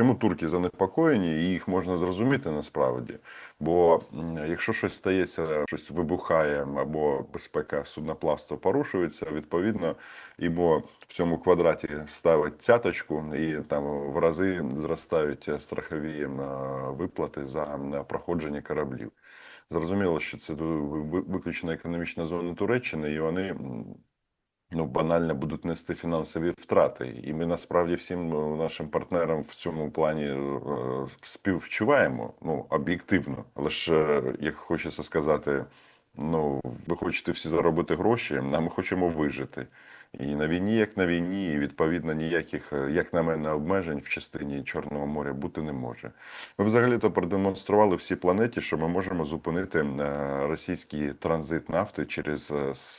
Чому турки занепокоєні, і їх можна зрозуміти насправді. Бо якщо щось стається, щось вибухає або безпека судноплавства порушується, відповідно, ібо в цьому квадраті ставить цяточку, і там в рази зростають страхові виплати за проходження кораблів. Зрозуміло, що це ви- виключно економічна зона Туреччини, і вони ну банально будуть нести фінансові втрати. І ми насправді всім е, нашим партнерам в цьому плані е, співчуваємо, ну об'єктивно. Але ж е, як хочеться сказати. Ну, ви хочете всі заробити гроші, а ми хочемо вижити. І на війні, як на війні, і відповідно ніяких, е, як на мене, обмежень в частині Чорного моря бути не може. Ми взагалі-то продемонстрували всій планеті, що ми можемо зупинити е, російський транзит нафти через,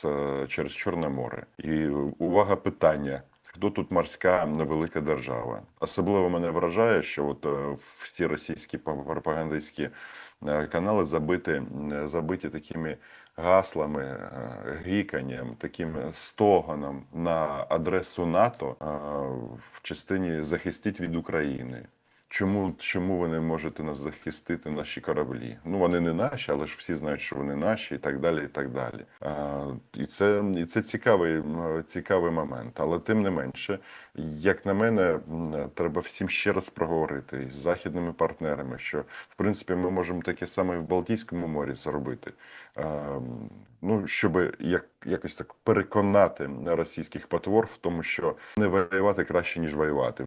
е, через Чорне море. І увага питання. Хто тут морська велика держава? Особливо мене вражає, що от е, всі російські пропагандистські е, канали забиті, е, забиті такими гаслами, гіканням, таким стоганом на адресу НАТО в частині захистіть від України. Чому, чому ви не можете нас захистити наші кораблі? Ну вони не наші, але ж всі знають, що вони наші, і так далі. І так далі. А, і це, і це цікавий, цікавий момент. Але тим не менше, як на мене, треба всім ще раз проговорити з західними партнерами, що в принципі ми можемо таке саме і в Балтійському морі зробити. А, ну, щоб як, якось так переконати російських потвор в тому, що не воювати краще ніж воювати.